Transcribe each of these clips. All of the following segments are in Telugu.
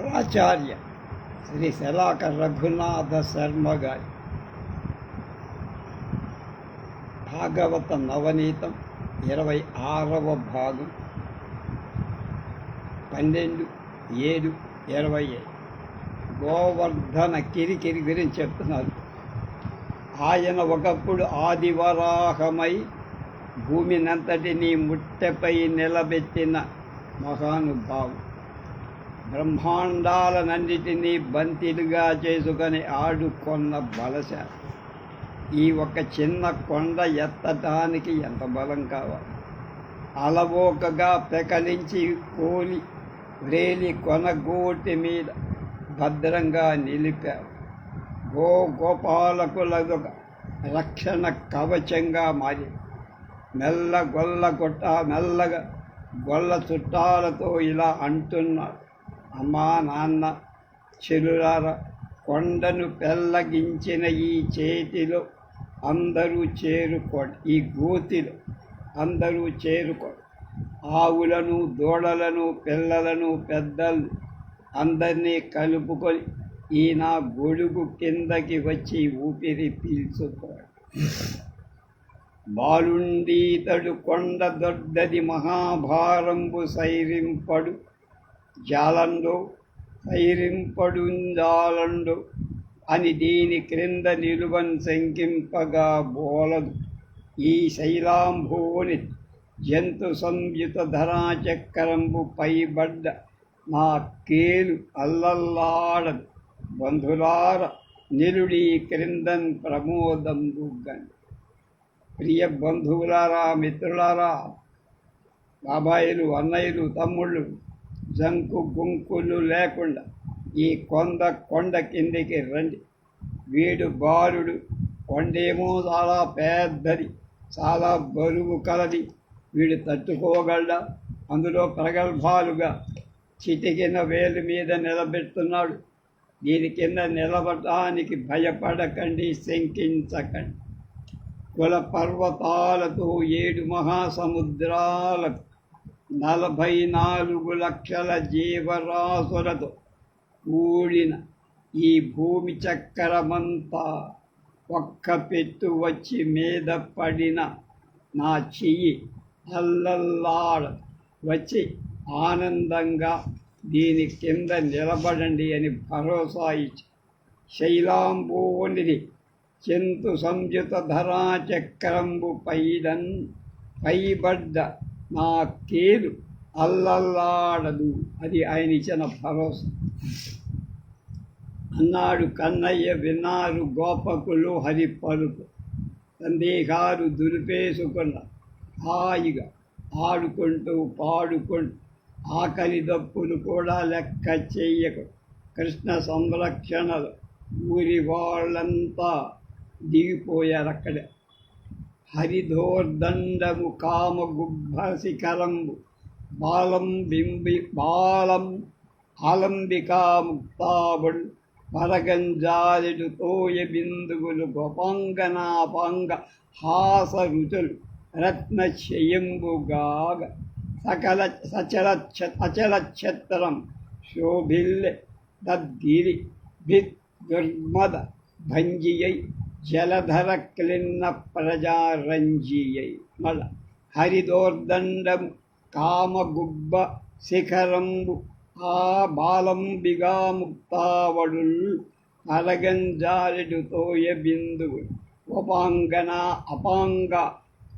శంకరాచార్య శ్రీ శలాక రఘునాథ శర్మ గారి. భాగవత నవనీతం ఇరవై ఆరవ భాగం. పన్నెండు ఏడు ఇరవై ఐదు. గోవర్ధన కిరికిరి గురించి చెప్తున్నారు. ఆయన ఒకప్పుడు ఆదివరాహమై భూమినంతటినీ ముట్టెపై నిలబెట్టిన మహానుభావుడు. బ్రహ్మాండాలనన్నిటినీ బంతిలుగా చేసుకొని ఆడుకొన్న బలశ. ఈ ఒక చిన్న కొండ ఎత్తటానికి ఎంత బలం కావాలి? అలవోకగా పెకలించి కోలి వ్రేలి కొనగోటి మీద భద్రంగా నిలిపారు గో గోపాలకులదొక రక్షణ కవచంగా మారి మెల్ల గొల్ల కొట్ట మెల్లగా గొల్ల చుట్టాలతో ఇలా అంటున్నారు అమ్మా నాన్న చెలులార కొండను పెల్లగించిన ఈ చేతిలో అందరూ చేరుకోండి. ఈ గోతిలో అందరూ చేరుకోండి. ఆవులను దూడలను పిల్లలను పెద్దలు అందరినీ కలుపుకొని ఈయన గొడుగు కిందకి వచ్చి ఊపిరి పీల్చుకోడు. బాలుండీతడు కొండ దొడ్డది మహాభారంబు సైరింపడు. జాలండో సైరింపడుంజాలండు అని దీని క్రింద నిలువన్ శంకింపగా బోలదు. ఈ శైలాంభోని జంతు సంయుత ధరాచక్రంబు పైబడ్డ నా కేలు అల్లల్లాడదు. బంధులార నిలుడి క్రిందన్ ప్రమోదంబు గండి ప్రియ బంధువులారా మిత్రులారా బాబాయిలు అన్నయ్యలు తమ్ముళ్ళు జంకు గుంకులు లేకుండా ఈ కొండ కొండ కిందికి రండి. వీడు బాలుడు కొండేమో చాలా పెద్దది చాలా బరువు కలది. వీడు తట్టుకోగలడా? అందులో ప్రగల్భాలుగా చిటికిన వేలు మీద నిలబెడుతున్నాడు. దీని కింద నిలబడటానికి భయపడకండి శంకించకండి. కుల పర్వతాలతో ఏడు మహాసముద్రాలకు నలభై నాలుగు లక్షల జీవరాశులతో కూడిన ఈ భూమి చక్రమంతా ఒక్క పెట్టు వచ్చి మీద పడిన నా చెయ్యి అల్లల్లాడ వచ్చి ఆనందంగా దీని కింద నిలబడండి అని భరోసా ఇచ్చి శైలాంబోనిది చెంతు సంయుత ధరా చక్రంబు పైదన్ పైబడ్డ నా కేలు అల్లల్లాడదు. అది ఆయన ఇచ్చిన భరోసా. అన్నాడు కన్నయ్య విన్నారు గోపకులు హరి పలుకు సందేహాలు దురిపేసుకున్న హాయిగా ఆడుకుంటూ పాడుకుంటూ ఆకలి దప్పులు కూడా లెక్క చెయ్యకు కృష్ణ సంరక్షణలు ఊరి వాళ్ళంతా దిగిపోయారు అక్కడే హరిధోర్దండము కామగుబ్బశిఖరంబు బాలం బింబి బాలం ఆలంబికా ముక్తాబుడు తోయ బిందుగులు గోపాంగనాపాంగ హాస రుచులు రత్నశయంబుగాగ. సకల సచల అచలక్షత్రం ఛత్రం శోభిల్లె తద్గిరి భిత్ దుర్మద భంజియై జలధర క్లిన్న ప్రజారంజీయై మళ్ళ హరిదోర్దండం కామగుబ్బ శిఖరంబు ఆ బాలంబిగా ముక్తావడుల్ అలగంజారెడుతోయ బిందువు ఉపాంగన అపాంగ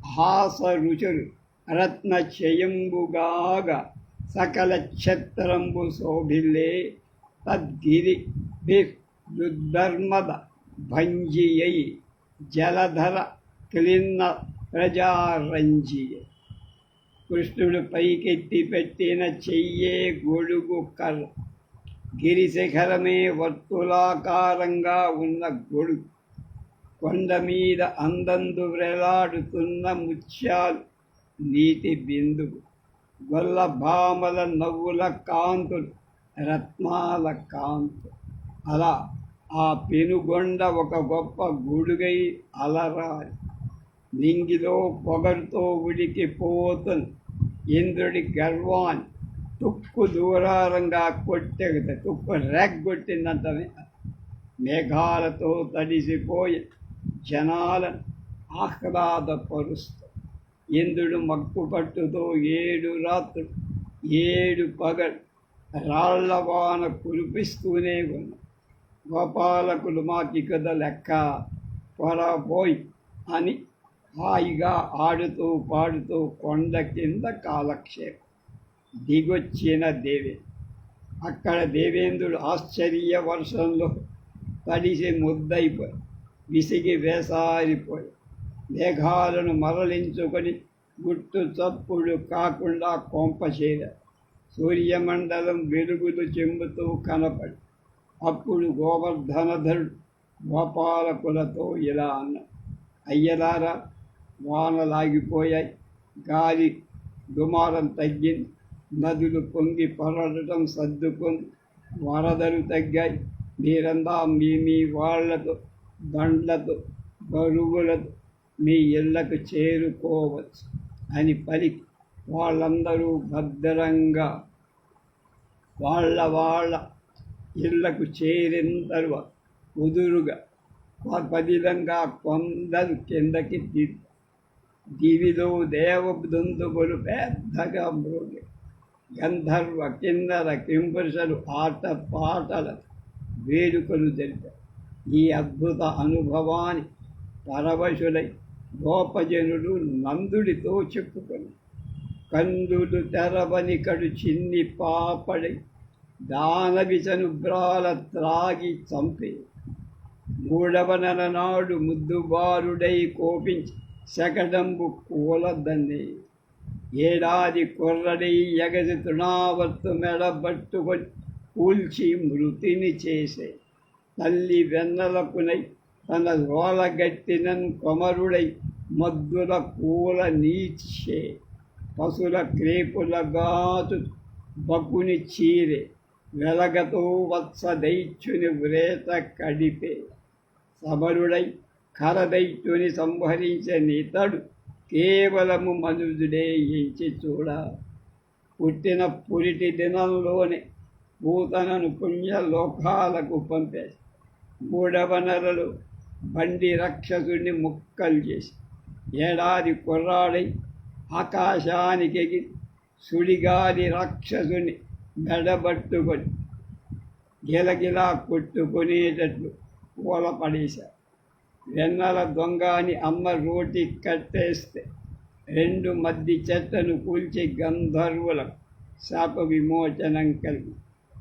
హాస రుచులు రత్న చయంబుగాగ సకల క్షత్రంబు శోభిల్లే తద్గిరి దుర్ధర్మద భంజియై జలధర క్లిన్న ప్రజారంజియై. కృష్ణుడు పైకెత్తి పెట్టిన చెయ్యే గొడుగు కర్ర. గిరిశిఖరమే వర్తులాకారంగా ఉన్న గొడుగు. కొండ మీద అందందు వ్రెలాడుతున్న ముత్యాలు నీటి బిందువు. గొల్ల భామల నవ్వుల కాంతులు రత్నాల కాంతు అలా ఆ పెనుగొండ ఒక గొప్ప గుడుగై అలరాలి నింగిలో పొగరుతో ఉడికిపోతుంది ఇంద్రుడి గర్వాన్ తుక్కు దూరారంగా కొట్టెగత తుక్కు రెగ్గొట్టిందంత మేఘాలతో తడిసిపోయి జనాలను ఆహ్లాదపరుస్తూ ఇంద్రుడు మక్కుపట్టుతో ఏడు రాత్రులు ఏడు పగలు రాళ్ళ వాన కురిపిస్తూనే ఉన్నా గోపాలకులు మాకి కథ లెక్క పొరబోయ్ అని హాయిగా ఆడుతూ పాడుతూ కొండ కింద కాలక్షేపం. దిగొచ్చిన దేవి. అక్కడ దేవేంద్రుడు ఆశ్చర్య వర్షంలో తడిసి ముద్దయిపోయి విసిగి వేసారిపోయి మేఘాలను మరలించుకొని గుట్టు చప్పుడు కాకుండా కొంపచేర సూర్యమండలం వెలుగులు చెంబుతూ కనపడి అప్పుడు గోవర్ధనధరుడు గోపాలకులతో ఇలా అన్న అయ్యలారా వానలాగిపోయాయి. గాలి దుమారం తగ్గింది. నదులు పొంగి పొరడటం సర్దుకొని వరదలు తగ్గాయి. మీరందా మీ మీ వాళ్ళతో బండ్లతో బరువులతో మీ ఇళ్ళకు చేరుకోవచ్చు అని పలికి వాళ్ళందరూ భద్రంగా వాళ్ళ వాళ్ళ ఇళ్ళకు చేరిన తరువాత కుదురుగా పదిలంగా కొందరు కిందకి దివిలో దేవబృందుగులు పెద్దగా మృగి. గంధర్వ కిందర కింపురుషులు ఆట పాటల వేడుకలు జరిపారు ఈ అద్భుత అనుభవాన్ని పరవశులై గోపజనులు నందుడితో చెప్పుకొని కందులు తెరవని కడు చిన్ని పాపడై దానవిచను బ్రాల త్రాగి చంపే. మూడవ నెలనాడు ముద్దుబారుడై కోపించి శకడంబు కూలదన్నే ఏడాది కొర్రడై ఎగసి తృణావర్తు మెడబట్టుకొని కూల్చి మృతిని చేసే. తల్లి వెన్నలకునై తన రోలగట్టినన్ కొమరుడై మద్దుల కూల నీచే. పశుల క్రేపుల గాతు బకుని చీరే. వెలగతో వత్స దైత్యుని వ్రేత కడిపే సమరుడై కరదైత్యుని సంహరించనితడు కేవలము మనుజుడే ఎంచి చూడ. పుట్టిన పురిటి దినంలోనే పూతనను పుణ్యలోకాలకు పంపేసి మూడవ నెలలు బండి రక్షసుని ముక్కలు చేసి ఏడాది కుర్రాడై ఆకాశానికి సుడిగాలి రాక్షసుని గడబట్టుకొని గిలగిలా కొట్టుకునేటట్లు పూల పడేశారు వెన్నల దొంగ అని అమ్మ రోటి కట్టేస్తే రెండు మద్ది చెట్లను కూల్చి గంధర్వులకు శాప విమోచనం కలిగి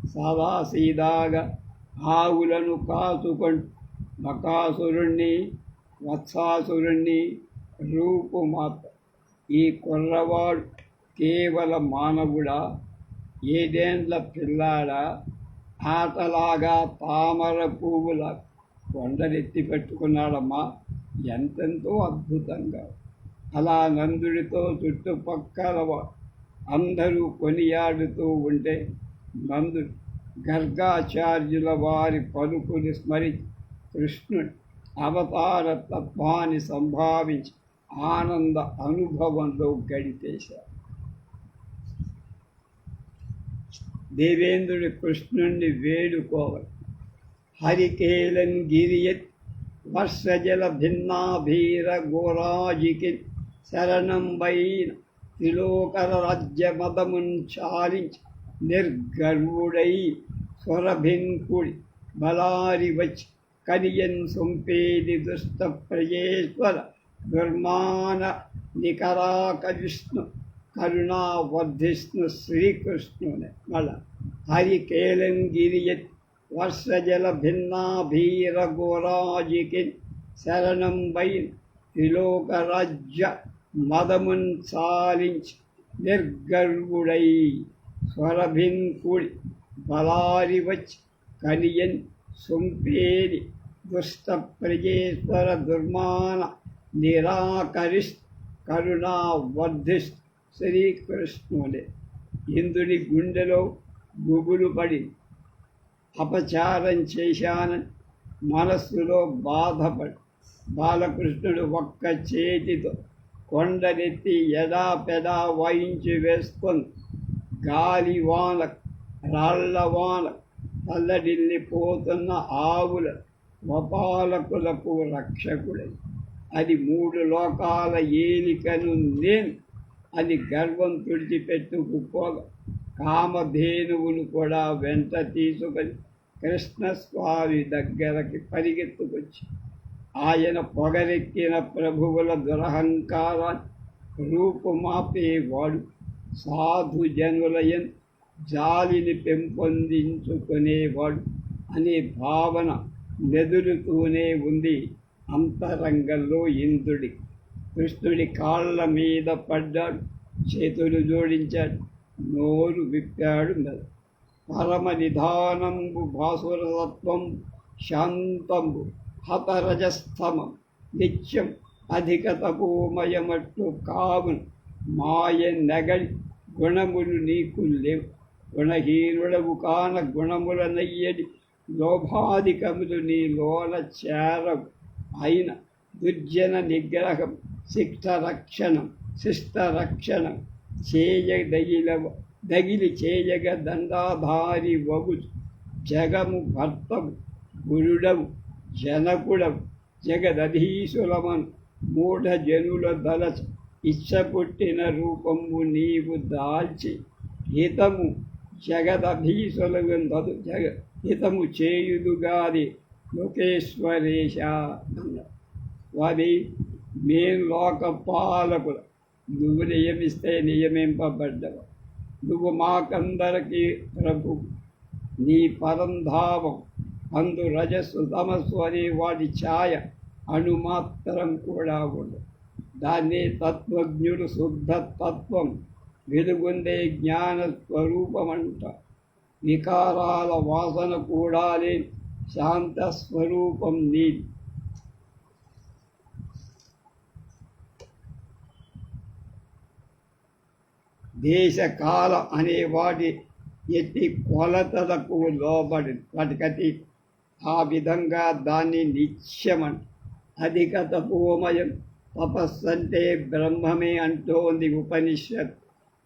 సదాసీదాగా ఆవులను కాచుకొని బకాసురుణ్ణి వత్సాసురుణ్ణి రూపుమాత ఈ కుర్రవాడు కేవల మానవుడా ఏడేండ్ల పిల్లాడ ఆటలాగా తామర పువ్వుల కొండనెత్తి పెట్టుకున్నాడమ్మా. ఎంతెంతో అద్భుతంగా. అలా నందుడితో చుట్టుపక్కల అందరూ కొనియాడుతూ ఉంటే నందుడు గర్గాచార్యుల వారి పలుకుని స్మరించి కృష్ణుడు అవతార తత్వాన్ని సంభావించి ఆనంద అనుభవంలో గడిపేశారు దేవేంద్రుడి కృష్ణుణ్ణి వేడుకోవాలి. హరికేలన్ గిరియత్ వర్షజల భిన్నాభీర గోరాజికి శరణం వైన త్రిలోకర రాజ్య మదమున్ చాలించి నిర్గర్వుడై స్వరభింకుడి బలారి వచ్చి కనియన్ సొంపేది దుష్ట ప్రజేశ్వర దుర్మాన నికరాక విష్ణు కరుణా వర్ధిష్ణు శ్రీకృష్ణుని మళ్ళ హరికేలం కేలంగిరియత్ వర్షజల భిన్నాభీర గోరాజికి శరణం వై త్రిలోకరాజ్య మదమున్ సాలించి నిర్గర్వుడై స్వరభింకుడి బలారి వచ్చి కనియన్ దుష్ట ప్రజేశ్వర దుర్మాన నిరాకరిష్ కరుణా వర్ధిస్త్ శ్రీకృష్ణుడే ఇంద్రుని గుండెలో గుబులు పడి అపచారం చేశానని మనస్సులో బాధపడి బాలకృష్ణుడు ఒక్క చేతితో కొండనెత్తి ఎదా పెదా వాయించి వేసుకొని గాలి వాన రాళ్ళ వాన తల్లడిల్లిపోతున్న ఆవుల వపాలకులకు రక్షకుడై. అది మూడు లోకాల ఏలికను నేను అది గర్వం తుడిచిపెట్టుకుపోగా కామధేనువును కూడా వెంట తీసుకొని కృష్ణస్వామి దగ్గరకి పరిగెత్తుకొచ్చి ఆయన పొగరెక్కిన ప్రభువుల దురహంకారాన్ని రూపుమాపేవాడు సాధు జనులయన్ జాలిని పెంపొందించుకునేవాడు అనే భావన నెదురుతూనే ఉంది అంతరంగంలో ఇంద్రుడి కృష్ణుడి కాళ్ళ మీద పడ్డాడు చేతులు జోడించాడు నోరు విప్పాడు మెద. పరమ నిధానంబు భాసురతత్వం శాంతంబు హతరజస్తమం నిత్యం అధిక తపోమయమట్టు కావును మాయ నగడి గుణములు నీకు లేవు. గుణహీనుడవు కాన గుణముల నయ్యడి లోభాధికములు నీ లోన చేరవు. అయిన దుర్జన నిగ్రహం శిక్ష రక్షణం శిష్ట రక్షణం చేయదగిల దగిలి చేయగ దండాధారి వగు జగము భర్తవు గురుడవు జనకుడవు జగదధీశులమను మూఢ జనుల దలచ ఇచ్చ పుట్టిన రూపము నీవు దాల్చి హితము జగదభీసులదు జగ హితము చేయుదుగాది లోకేశ్వరేశ అన్నాడు. వారి మేము లోక పాలకులు నువ్వు నియమిస్తే నియమింపబడ్డవు. నువ్వు మాకందరికీ ప్రభు. నీ పరంధావం అందు రజస్సు తమస్సు అనే వాటి ఛాయ అణుమాత్రం కూడా ఉండదు దాన్ని తత్వజ్ఞుడు శుద్ధ తత్వం వెలుగుందే జ్ఞాన స్వరూపమంట వికారాల వాసన కూడా లేని శాంత స్వరూపం నీది. దేశకాల అనే వాటి ఎట్టి కొలతలకు లోబడి వాటికతి ఆ విధంగా దాన్ని నిత్యమన్ అధిక తపోమయం తపస్సంటే బ్రహ్మమే అంటోంది ఉపనిషత్.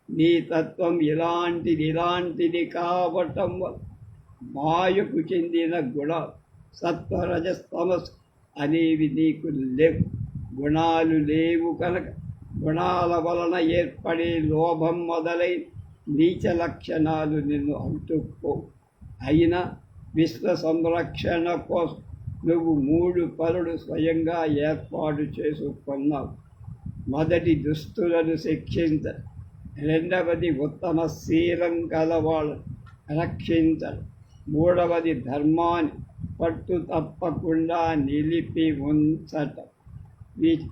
నీ తత్వం ఇలాంటిది ఇలాంటిది కావటం మాయకు చెందిన గుణ సత్వరజస్తమస్ అనేవి నీకు లేవు. గుణాలు లేవు కనుక గుణాల వలన ఏర్పడే లోభం మొదలై నీచ లక్షణాలు నిన్ను అంటుకో. అయినా విశ్వ సంరక్షణ కోసం నువ్వు మూడు పనులు స్వయంగా ఏర్పాటు చేసుకున్నావు. మొదటి దుస్తులను శిక్షించ. రెండవది ఉత్తమ శీలం కలవాళ్ళను రక్షించడం. మూడవది ధర్మాన్ని పట్టు తప్పకుండా నిలిపి ఉంచటం. వీటి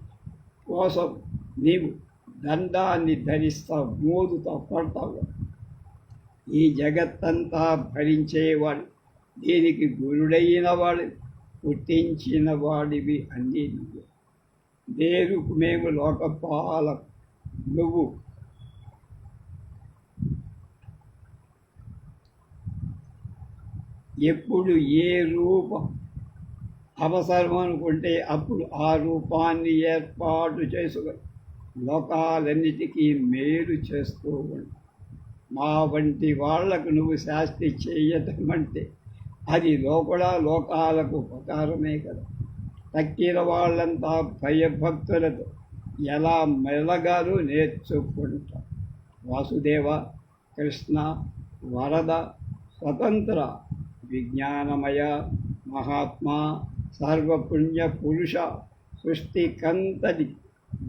కోసం నీవు దండాన్ని ధరిస్తావు మోదుతో పడతావు. ఈ జగత్తంతా భరించేవాడు దీనికి గురుడైన వాడు పుట్టించిన వాడివి అన్నీ నువ్వు. దేరుకు మేము లోకపాల నువ్వు. ఎప్పుడు ఏ రూపం అవసరం అనుకుంటే అప్పుడు ఆ రూపాన్ని ఏర్పాటు చేసుకొని లోకాలన్నిటికీ మేలు చేస్తూ ఉండు. మా వంటి వాళ్ళకు నువ్వు శాస్తి చేయటం అంటే అది లోపల లోకాలకు ఉపకారమే కదా. తక్కిన వాళ్ళంతా భయభక్తులతో ఎలా మెలగాలో నేర్చుకుంటాం. వాసుదేవ కృష్ణ వరద స్వతంత్ర విజ్ఞానమయ మహాత్మా సర్వపుణ్య పురుష సృష్టికంతటి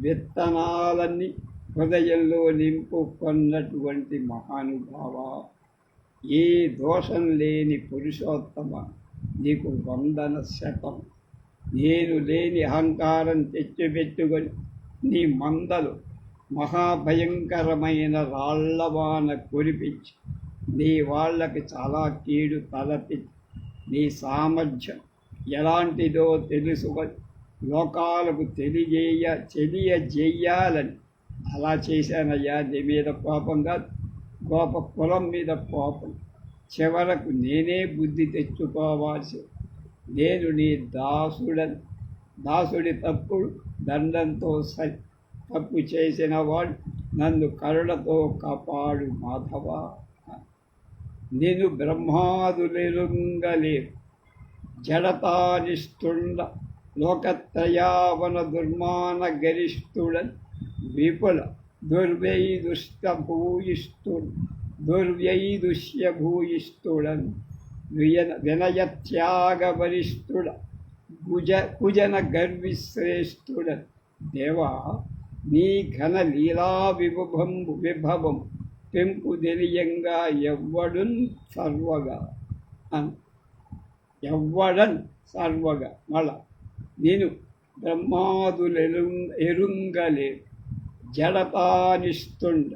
విత్తనాలన్నీ హృదయంలో నింపుకున్నటువంటి మహానుభావ ఏ దోషం లేని పురుషోత్తమ నీకు వందన శతం. నేను లేని అహంకారం తెచ్చిపెట్టుకొని నీ మందలు మహాభయంకరమైన రాళ్ళవాన కురిపించి నీ వాళ్ళకి చాలా కీడు తలపించి నీ సామర్థ్యం ఎలాంటిదో తెలుసుకొని లోకాలకు తెలియజేయ తెలియజేయాలని. అలా చేశానయ్యా నీ మీద కోపం కాదు. గోప కులం మీద కోపం. చివరకు నేనే బుద్ధి తెచ్చుకోవాల్సి. నేను నీ దాసుడని. దాసుడి తప్పుడు దండంతో సరి. తప్పు చేసిన వాడు నన్ను కరుణతో కాపాడు మాధవ. నేను బ్రహ్మాదులెలుంగలేరు. జడతానిష్ఠుండ లోకత్రయావన దుర్మాన గరిష్ఠుడన్ విపుల దుర్వైదుష్ట భూయిష్ఠుడు దుర్వ్యైదుష్య భూయిష్ఠుడన్ వియన వినయత్యాగ వరిష్ఠుడ కుజ కుజన గర్విశ్రేష్ఠుడ దేవా నీ ఘన లీలా విభవం విభవం పెంపు తెలియంగా ఎవ్వడున్ సర్వగా. అన్ ఎవ్వడన్ సర్వగా. మళ్ళా నేను బ్రహ్మాదులెరు ఎరుంగలే జడపానిస్తుండ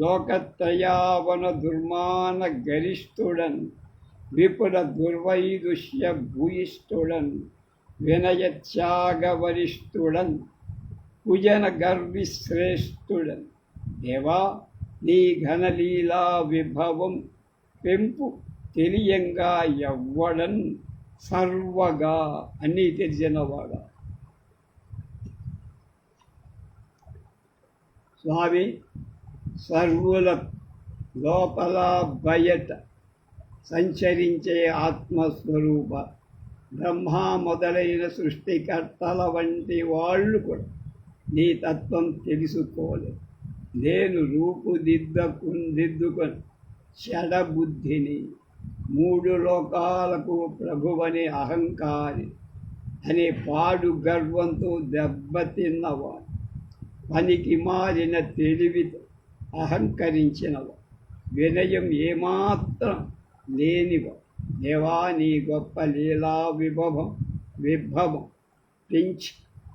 లోకత్రయావన దుర్మాన గరిష్ఠుడన్ విపుల దుర్వైదుష్య భూయిష్ఠుడన్ వినయత్యాగవరిష్ఠుడన్ కుజన గర్విశ్రేష్ఠుడన్. దేవా నీ ఘనలీలా విభవం పెంపు తెలియంగా ఎవ్వడన్ సర్వగా అన్నీ తెలిసినవాడ స్వామి సర్వుల లోపల బయట సంచరించే ఆత్మస్వరూప బ్రహ్మ మొదలైన సృష్టికర్తల వంటి వాళ్ళు కూడా నీ తత్వం తెలుసుకోలేదు. నేను రూపుదిద్దకు దిద్దుకొని షడబుద్ధిని మూడు లోకాలకు ప్రభువని అహంకారి అనే పాడు గర్వంతో దెబ్బతిన్నవాడు. పనికి మారిన తెలివితో అహంకరించినవా వినయం ఏమాత్రం లేనివా దేవా నీ గొప్ప లీలా విభవం విభవం పెంచి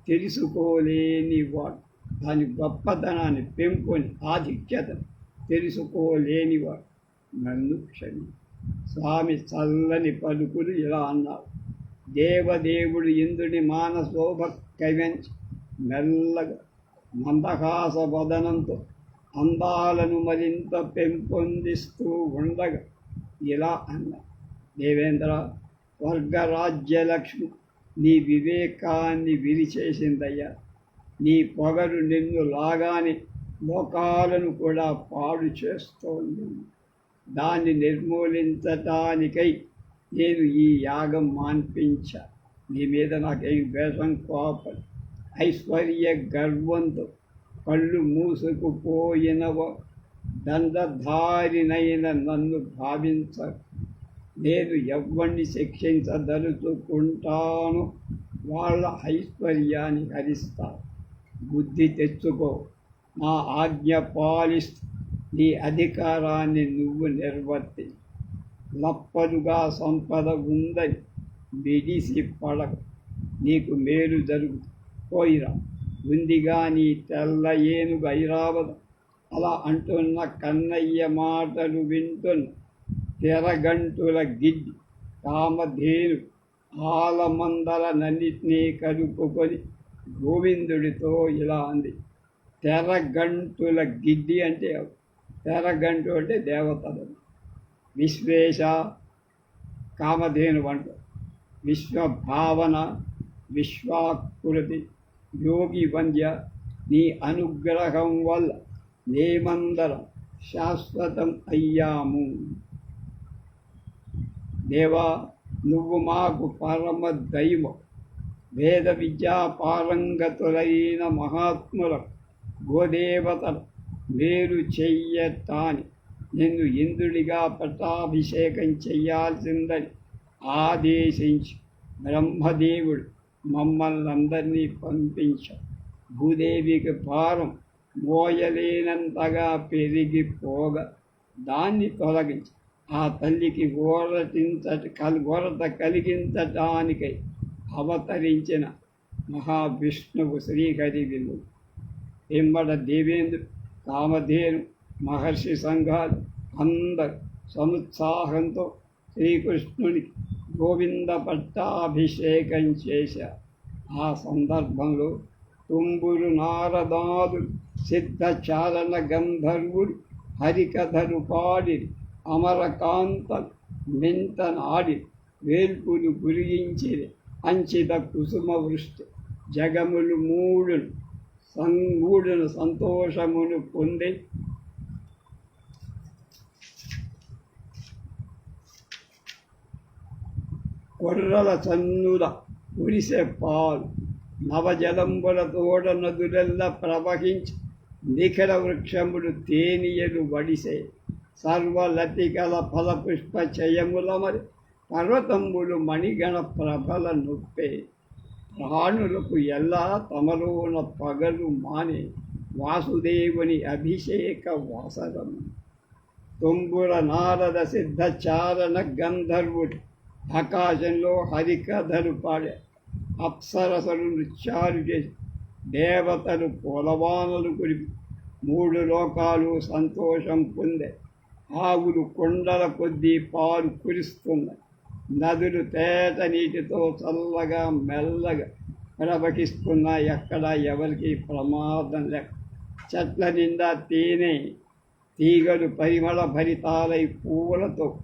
తెలుసుకోలేనివాడు. దాని గొప్పతనాన్ని పెంపుని ఆధిక్యతను తెలుసుకోలేనివాడు. నన్ను క్షమించు. స్వామి చల్లని పలుకులు ఇలా అన్నారు. దేవదేవుడు ఇంద్రుని మానశోభ కవించి మెల్లగా మందహాస వదనంతో అందాలను మరింత పెంపొందిస్తూ ఉండగా ఇలా అన్న దేవేంద్ర స్వర్గరాజ్యలక్ష్మి నీ వివేకాన్ని విరిచేసిందయ్యా. నీ పొగరు నిన్ను లాగానే లోకాలను కూడా పాడు చేస్తోంది. దాన్ని నిర్మూలించటానికై నేను ఈ యాగం మాన్పించా. నీ మీద నాకేం ద్వేషం కోపం ఐశ్వర్య గర్వంతో కళ్ళు మూసుకుపోయినవ దండధారినైన నన్ను భావించ. నేను ఎవరిని శిక్షించదలుచుకుంటాను వాళ్ళ ఐశ్వర్యాన్ని హరిస్తా. బుద్ధి తెచ్చుకో నా ఆజ్ఞ పాలిస్తూ. నీ అధికారాన్ని నువ్వు నిర్వర్తి. లప్పలుగా సంపద ఉందని బిడిసి పడక. నీకు మేలు జరుగు. పోయిరా. ఉందిగా నీ తెల్ల ఏనుగు ఐరావదు అలా అంటున్న కన్నయ్య మాటలు వింటున్న తెరగంటుల గిడ్డి కామధేను ఆలమందలనన్నిటినీ కలుపుకొని గోవిందుడితో ఇలా అంది. తెరగంటుల గిడ్డి అంటే తెరగంటు అంటే దేవతలు విశ్వేశ కామధేను వంట విశ్వభావన విశ్వాకృతి యోగి వంద్య నీ అనుగ్రహం వల్ల మేమందరం శాశ్వతం అయ్యాము. దేవా నువ్వు మాకు పరమ దైవం వేద విద్యా పారంగతులైన మహాత్ముల గోదేవతలు వేరు చెయ్యటాని నిన్ను ఇంద్రుడిగా పట్టాభిషేకం చెయ్యాల్సిందని ఆదేశించి. బ్రహ్మదేవుడు మమ్మల్ని అందరినీ పంపించ. భూదేవికి భారం మోయలేనంతగా పెరిగిపోగా. దాన్ని తొలగించి. ఆ తల్లికి ఓరటించట కలి ఓరత కలిగించటానికై అవతరించిన మహావిష్ణువు శ్రీహరి విను వెంబడ దేవేంద్రుడు కామధేను మహర్షి సంఘాలు అందరు సముత్సాహంతో శ్రీకృష్ణుని గోవింద పట్టాభిషేకం చేశారు ఆ సందర్భంలో తుంబురు నారదాదు సిద్ధచారణ గంధర్వుడు హరికథలు పాడి అమరకాంత మింతనాడి వేల్పులు కురిగించి అంచిత కుసుమ వృష్టి జగములు మూడును సంగూడును సంతోషమును పొంది కొర్రల చన్నుల కురిసే పాలు నవజలంబుల తోడ నదులెల్ల ప్రవహించి నిఖర వృక్షములు తేనియలు వడిసే సర్వలతికల ఫల పుష్ప చయముల మరి పర్వతంబులు మణిగణ ప్రభల నొప్పే. ప్రాణులకు ఎలా తమలోన పగలు మానే వాసుదేవుని అభిషేక వాసరం తొంబుర నారద సిద్ధ చారణ గంధర్వుడు ఆకాశంలో హరికథలు పాడే అప్సరసలు నృత్యాలు చేసి దేవతలు పొలవానలు కురిపి మూడు లోకాలు సంతోషం పొందే ఆవులు కొండల కొద్దీ పాలు కురుస్తున్నాయి. నదులు తేట నీటితో చల్లగా మెల్లగా ప్రవహిస్తున్నాయి ఎక్కడ ఎవరికి ప్రమాదం లేక చెట్ల నిండా తేనె తీగలు పరిమళ భరితాలై పూలతో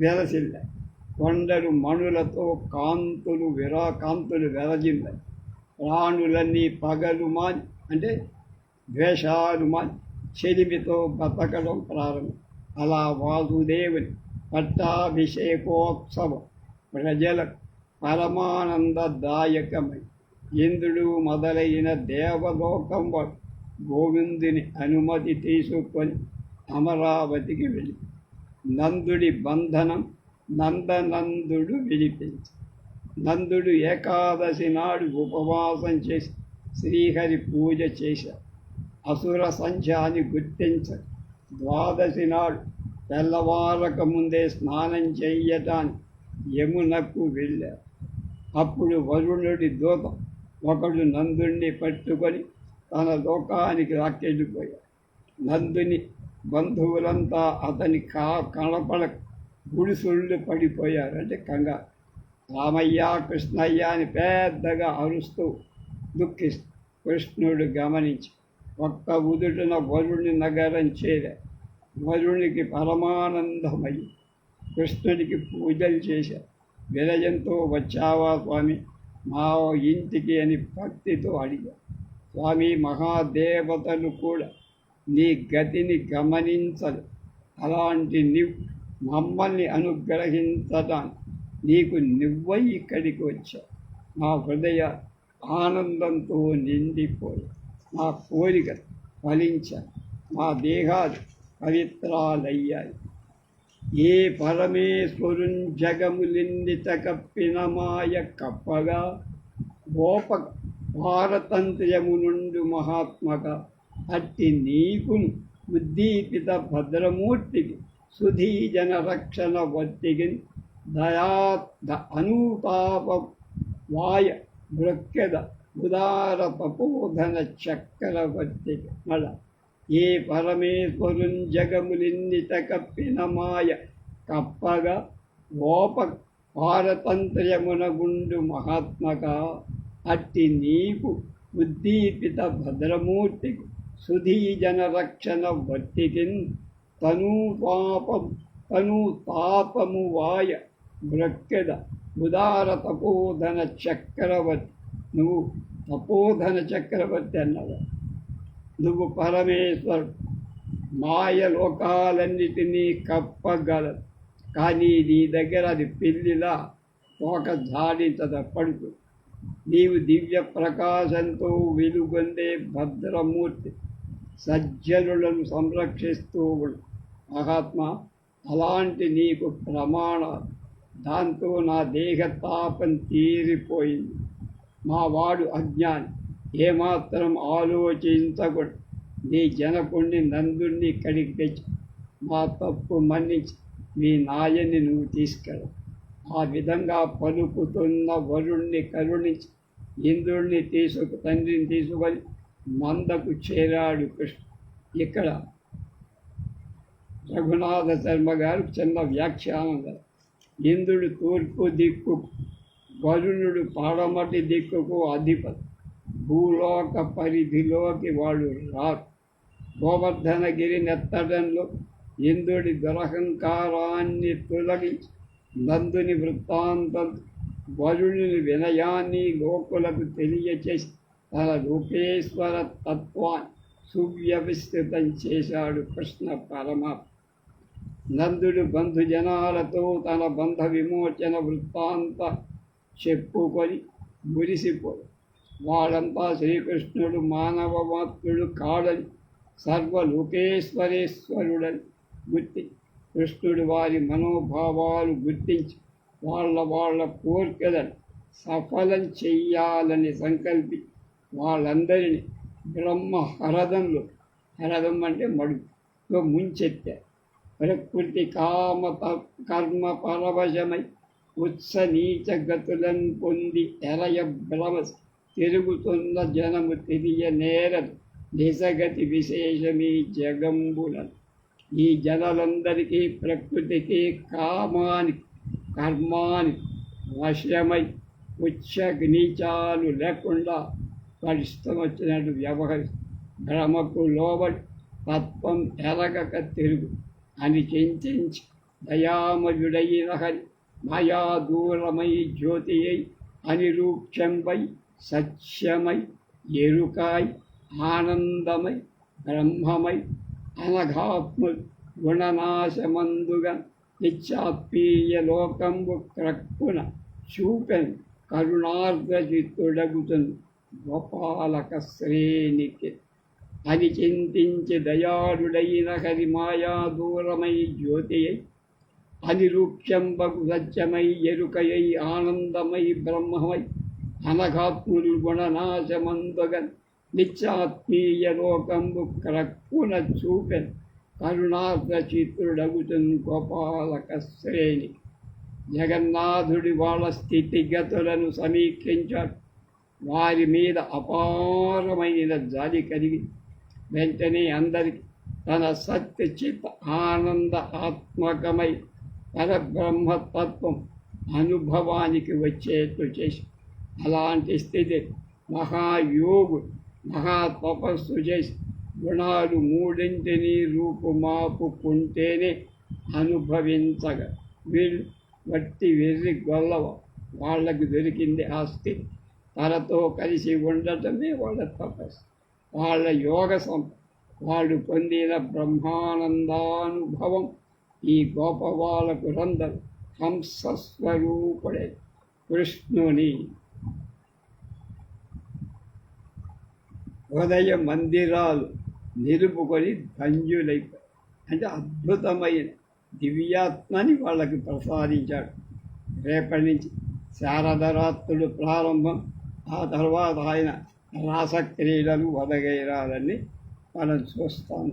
వెలసిల్లాయి. కొండలు మణులతో కాంతులు విరా కాంతులు వెలజిల్లాయి. ప్రాణులన్నీ పగలు మాని అంటే ద్వేషాలు మాని చెలిమితో బతకడం ప్రారంభం. అలా వాసుదేవుని పట్టాభిషేకోత్సవం ప్రజలకు పరమానందదాయకమై ఇంద్రుడు మొదలైన దేవలోకం గోవిందుని అనుమతి తీసుకొని అమరావతికి వెళ్ళి నందుడి బంధనం నందనందుడు విడిపించి నందుడు ఏకాదశి నాడు ఉపవాసం చేసి శ్రీహరి పూజ చేశారు అసుర సంఖ్యాన్ని గుర్తించారు ద్వాదశి నాడు తెల్లవారక ముందే స్నానం చెయ్యటానికి యమునకు వెళ్ళారు అప్పుడు వరుణుడి దూత ఒకడు నందుణ్ణి పట్టుకొని తన లోకానికి రాకెళ్ళిపోయాడు. నందుని బంధువులంతా అతని కా కనపడ గుడిసుళ్ళు పడిపోయారు. అంటే కంగారు రామయ్య కృష్ణయ్య అని పెద్దగా అరుస్తూ దుఃఖిస్తూ కృష్ణుడు గమనించి ఒక్క ఉదుటిన వరుణి నగరం చేరారు వరుణికి పరమానందమై కృష్ణుడికి పూజలు చేశారు విరయంతో వచ్చావా స్వామి? మా ఇంటికి అని భక్తితో అడిగారు స్వామి మహాదేవతలు కూడా నీ గతిని గమనించరు. అలాంటి నివ్ మమ్మల్ని అనుగ్రహించడానికి నీకు నువ్వై ఇక్కడికి వచ్చావు. నా హృదయ ఆనందంతో నిండిపోయి నా కోరిక ఫలించాయి. మా దేహాది పవిత్రాలయ్యాయి. ఏ పరమేశ్వరుం జగములిన్నిత కప్పిన మాయ కప్పగా గోప పారతంత్ర్యము నుండు మహాత్మక అట్టి నీకు ఉద్దీపిత భద్రమూర్తికి సుధీజన రక్షణ వర్తికి దయా ద వాయ వృక్కెద ఉదార తపోధన చక్రవర్తికి మళ్ళా ఏ పరమేశ్వరుం జగములిన్నిత కప్పిన మాయ కప్పగా గోప పారతంత్ర్యమున గుండు మహాత్మక అట్టి నీకు ఉద్దీపిత భద్రమూర్తికు సుధీజన రక్షణ వర్తికిన్ తను పాపం తను తాపము వాయ బ్రక్కెద ఉదార తపోధన చక్రవర్తి. నువ్వు తపోధన చక్రవర్తి అన్నదా నువ్వు పరమేశ్వరుడు మాయ లోకాలన్నిటినీ కప్పగలదు కానీ నీ దగ్గర అది పిల్లిలా తోక ధాడించద పడుతు నీవు దివ్య ప్రకాశంతో వెలుగొందే భద్రమూర్తి. సజ్జనులను సంరక్షిస్తూ మహాత్మ అలాంటి నీకు ప్రమాణ. దాంతో నా దేహ తాపం తీరిపోయింది. మా వాడు అజ్ఞాని. ఏమాత్రం ఆలోచించకూడదు. నీ జనకుణ్ణి నందుణ్ణి ఇక్కడికి తెచ్చి మా తప్పు మన్నించి మీ నాయన్ని నువ్వు తీసుకెళ్ళు. ఆ విధంగా పలుకుతున్న వరుణ్ణి కరుణించి ఇంద్రుణ్ణి తీసుకు తండ్రిని తీసుకొని మందకు చేరాడు కృష్ణ. ఇక్కడ రఘునాథ శర్మ గారు చిన్న వ్యాఖ్యానం ఇంద్రుడు తూర్పు దిక్కు వరుణుడు పాడమటి దిక్కుకు అధిపతి. భూలోక పరిధిలోకి వాడు రారు. గోవర్ధనగిరి నెత్తడంలో ఇంద్రుడి దురహంకారాన్ని తొలగించి నందుని వృత్తాంతం వరుణుని వినయాన్ని లోకులకు తెలియచేసి తన రూపేశ్వర తత్వాన్ని సువ్యవస్థితం చేశాడు కృష్ణ పరమాత్మ. నందుడు బంధు జనాలతో తన బంధ విమోచన వృత్తాంత చెప్పుకొని మురిసిపోయి వాళ్ళంతా శ్రీకృష్ణుడు మానవ మాత్రుడు కాడని సర్వలోకేశ్వరేశ్వరుడని గుర్తి. కృష్ణుడు వారి మనోభావాలు గుర్తించి వాళ్ళ వాళ్ళ కోరికలను సఫలం చెయ్యాలని సంకల్పి వాళ్ళందరినీ బ్రహ్మ హరదంలో హరదం అంటే మడుగులో ముంచెత్తారు ప్రకృతి కామ కర్మ పరవశమై ఉత్స నీచ గతులను పొంది ఎలయ భ్రమ తిరుగుతున్న జనము తిరియ నేరదు నిజగతి విశేషమీ జగంబులను. ఈ జనులందరికీ ప్రకృతికి కామానికి కర్మానికి వశమై ఉచ్చ నీచాలు లేకుండా పరిస్థితం వచ్చినట్టు వ్యవహరి భ్రమకు లోబడి తత్వం ఎరగక తిరుగు అని చింతించి దయామయుడైన హరి మాయా దూరమై జ్యోతి అయి అనిరూక్షంపై సత్యమై ఎరుకాయ్ ఆనందమై బ్రహ్మమై అనఘాత్మ గుణనాశమందుగా నిత్యాత్మీయ లోకంబు క్రక్కున చూపెన్ కరుణార్ధ గోపాలక శ్రేణికి. అని చింతించి దయాళుడైన హరి మాయా దూరమై జ్యోతి అయి సత్యమై ఎరుకయై ఆనందమై బ్రహ్మమై అనఘాత్ములు నిత్యాత్మీయ లోకంబు క్రక్కున చూపెన్ కరుణార్థ చిత్రుడగుతున్ గోపాలక శ్రేణి జగన్నాథుడి వాళ్ళ స్థితిగతులను సమీక్షించాడు వారి మీద అపారమైన జాలి కలిగి వెంటనే అందరికి తన సత్యచిత్ ఆనంద ఆత్మకమై పరబ్రహ్మతత్వం అనుభవానికి వచ్చేట్లు చేసి అలాంటి స్థితి మహాయోగు మహా తపస్సు చేసి గుణాలు మూడింటిని రూపుమాపుకుంటేనే అనుభవించగ. వీళ్ళు వట్టి వెర్రి గొల్లవ వాళ్ళకు దొరికింది ఆస్తి తనతో కలిసి ఉండటమే వాళ్ళ తపస్సు. వాళ్ళ యోగ సం వాళ్ళు పొందిన బ్రహ్మానందానుభవం ఈ గోపవాలకు రందరు హంసస్వరూపుడే. కృష్ణుని హృదయ మందిరాలు నిలుపుకొని ధన్యులైపోయి అంటే అద్భుతమైన దివ్యాత్మని వాళ్ళకి ప్రసాదించాడు. రేపటి నుంచి శారదరాత్రుడు ప్రారంభం. ఆ తర్వాత ఆయన రాసక్రీడలు వదగైరాలని మనం చూస్తాము